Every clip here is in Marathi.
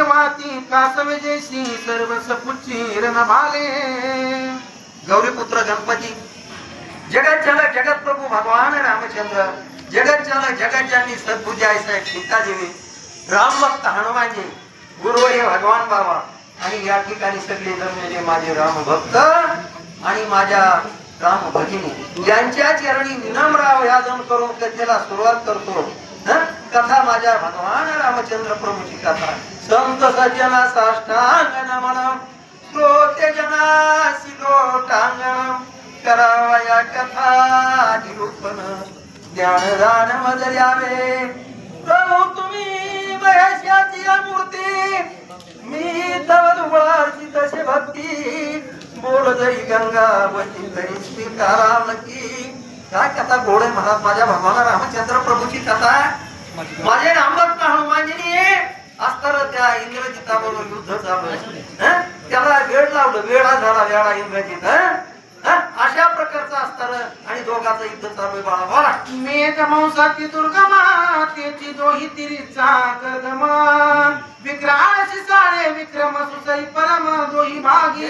हाती कासवे जैसी सर्व सपुची रण भाले गौरीपुत्र गणपती. जगत जनक जगत प्रभू भगवान रामचंद्र. जगत जनक जगत ज्यांनी सद्बुद्धी आहे साहेब सीतादेवी. राम भक्त हनुमानजी गुरु हे भगवान बाबा. आणि या ठिकाणी सगळे जमलेले माझे राम भक्त आणि माझ्या राम भगिनी. यांच्या चरणी विनम्र अभयादन करून कथेला सुरुवात करतो. कथा माझ्या भगवान रामचंद्र प्रभूची कथा. संत सजना साष्टांग नमन श्रोते जना लोटांगणम करावया या कथा निरूपण ज्ञानदान मदर्यावे प्रभू तुम्ही महेशाची मूर्ती मी तव दुबळाची तसे भक्ती. बोल जरी गंगा वती तरी स्वीकारा नक्की काय कथा गोडे आहे माझ्या भगवान रामचंद्र प्रभूची कथा. माझे रामभक्त हनुमानजीने असताना त्या इंद्रजिताबरोबर युद्ध चालू? त्याला वेळ लावलं वेळा झाला वेळा इंद्रजित हं? हं? अशा प्रकारचं असताना आणि दोघांचं युद्ध चालू आहे बाळा बोला मेघ मांसाची दुर्गमा त्याची दोही तिरीचा कर्दमा विक्राळशी सारे विक्रम सुसई परम दोही भागी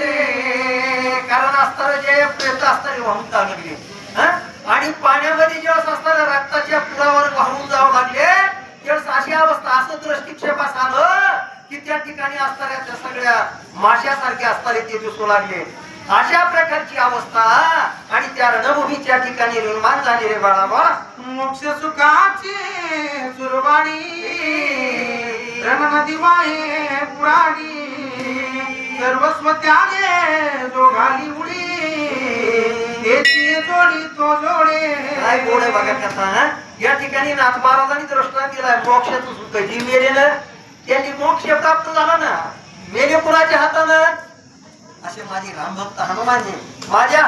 कारण असताना जे प्रेत असताना वाहून हं? आणि पाण्यामध्ये जेव्हा त्या ठिकाणी असणाऱ्या त्या सगळ्या माशासारखे असणारे ते दिसू लागले. अशा प्रकारची अवस्था आणि त्या रणभूमीच्या ठिकाणी निर्माण झाली रे बाळा बाळा मोक्ष सुखाची सुरवाणी. रण नदी वाहे पुराणी. सर्वस्व त्यागे जो घाली उडी. त्याची जोडी तो जोडे. काय गोड आहे बघा कथा? या ठिकाणी नाथ महाराजांनी दृष्टांत दिलाय मोक्षाचं सुख जी मेले त्याची त्यांनी मोक्ष प्राप्त झाला ना. मेले कुणाच्या हातानं असे माझे रामभक्त हनुमानजी माझ्या